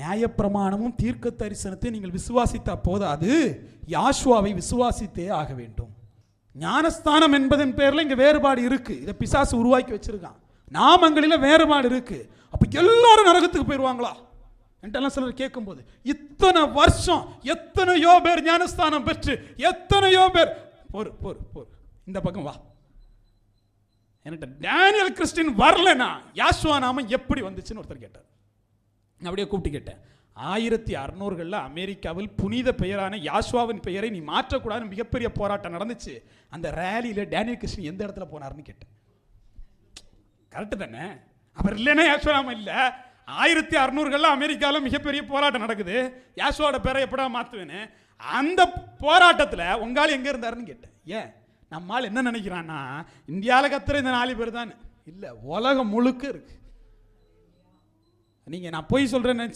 நியாயப்பிரமாணமும் தீர்க்க தரிசனத்தை நீங்கள் விசுவாசித்தா போதாது யாஷுவாவை விசுவாசித்தே ஆக வேண்டும். ஞானஸ்தானம் என்பதன் பேரில் இங்கே வேறுபாடு இருக்குது இதை பிசாசு உருவாக்கி வச்சிருக்கான். நாமங்களில் வேறுபாடு இருக்குது அப்போ எல்லாரும் நரகத்துக்கு போயிடுவாங்களா என்கிட்டலாம் சிலர் கேட்கும்போது இத்தனை வருஷம் எத்தனையோ பேர் ஞானஸ்தானம் பெற்று எத்தனையோ பேர் போர் போர் போர். இந்த பக்கம் வா. என்கிட்ட டேனியல் கிறிஸ்டின் வரலனா யாஷ்வா நாமம் எப்படி வந்துச்சுன்னு ஒருத்தர் கேட்டார். அப்படியே கூப்பிட்டு கேட்டேன். ஆயிரத்தி அறநூறுகளில் அமெரிக்காவில் புனித பெயரான யாஸ்வாவின் பெயரை நீ மாற்றக்கூடாதுன்னு மிகப்பெரிய போராட்டம் நடந்துச்சு. அந்த ரேலியில் டேனியல் கிருஷ்ணன் எந்த இடத்துல போனார்னு கேட்டேன். கரெக்டு தானே? அவர் இல்லைன்னா யாஸ்வராம இல்லை. ஆயிரத்தி அறநூறுகளில் அமெரிக்காவில் மிகப்பெரிய போராட்டம் நடக்குது. யாசுவோட பேரை எப்படா மாற்றுவேன்னு அந்த போராட்டத்தில் உங்களால் எங்கே இருந்தாருன்னு கேட்டேன். ஏன்? நம்மால் என்ன நினைக்கிறான்னா இந்தியாவில் கத்துற இந்த நாலு பேர் தான். இல்லை உலகம் முழுக்க இருக்குது நீங்கள் நான் பொய் சொல்கிறேன்னு